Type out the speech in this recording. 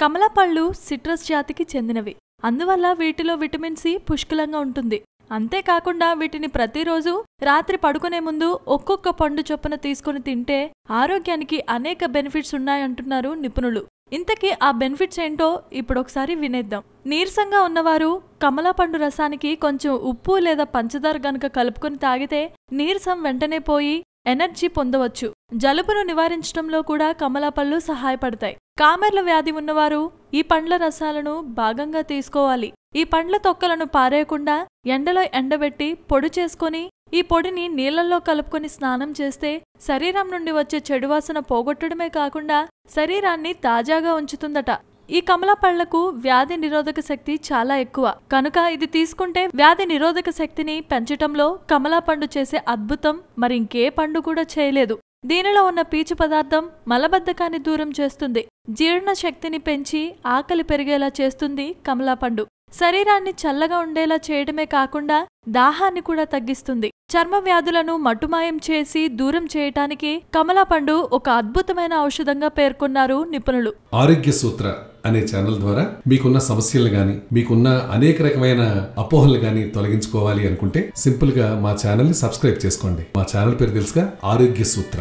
కమలపళ్ళు citrus జాతికి చెందినవి. అందువల్ల వీటిలో విటమిన్ సి పుష్కలంగా ఉంటుంది. అంతేకాకుండా వీటిని ప్రతిరోజు రాత్రి పడుకునే ముందు ఒక్కొక్క పండు చొప్పున తీసుకుని తింటే ఆరోగ్యానికి అనేక బెనిఫిట్స్ ఉన్నాయంటున్నారు నిపుణులు. ఇంతకీ ఆ బెనిఫిట్స్ ఏంటో ఇప్పుడొకసారి వినేద్దాం. నీరసంగా ఉన్నవారు కమలా పండు రసానికి కొంచెం ఉప్పు లేదా పంచదార గనుక కలుపుకొని తాగితే నీరసం వెంటనే పోయి ఎనర్జీ పొందవచ్చు. జలుబును నివారించడంలో కూడా కమలా పళ్ళు సహాయపడతాయి. కామెర్ల వ్యాధి ఉన్నవారు ఈ పండ్ల రసాలను భాగంగా తీసుకోవాలి. ఈ పండ్ల తొక్కలను పారేయకుండా ఎండలో ఎండబెట్టి పొడి చేసుకొని ఈ పొడిని నీళ్ళలో కలుపుకొని స్నానం చేస్తే శరీరం నుండి వచ్చే చెడువాసన పోగొట్టడమే కాకుండా శరీరాన్ని తాజాగా ఉంచుతుందట. ఈ కమలా పళ్ళకు వ్యాధి నిరోధక శక్తి చాలా ఎక్కువ. కనుక ఇది తీసుకుంటే వ్యాధి నిరోధక శక్తిని పెంచటంలో కమలా పండు చేసే అద్భుతం మరి ఇంకే పండు కూడా చేయలేదు. దీనిలో ఉన్న పీచు పదార్థం మలబద్ధకాన్ని దూరం చేస్తుంది. జీర్ణ శక్తిని పెంచి ఆకలి పెరిగేలా చేస్తుంది కమలా పండు. శరీరాన్ని చల్లగా ఉండేలా చేయడమే కాకుండా దాహాన్ని కూడా తగ్గిస్తుంది. చర్మ వ్యాధులను మటుమాయం చేసి దూరం చేయటానికి కమలా పండు ఒక అద్భుతమైన ఔషధంగా పేర్కొన్నారు నిపుణులు. ఆరోగ్య సూత్ర అనే ఛానల్ ద్వారా మీకున్న సమస్యలు గాని మీకున్న అనేక రకమైన అపోహలు గాని తొలగించుకోవాలి అనుకుంటే సింపుల్గా మా ఛానల్ని సబ్స్క్రైబ్ చేసుకోండి. మా ఛానల్ పేరు తెలుసుగా ఆరోగ్య సూత్ర.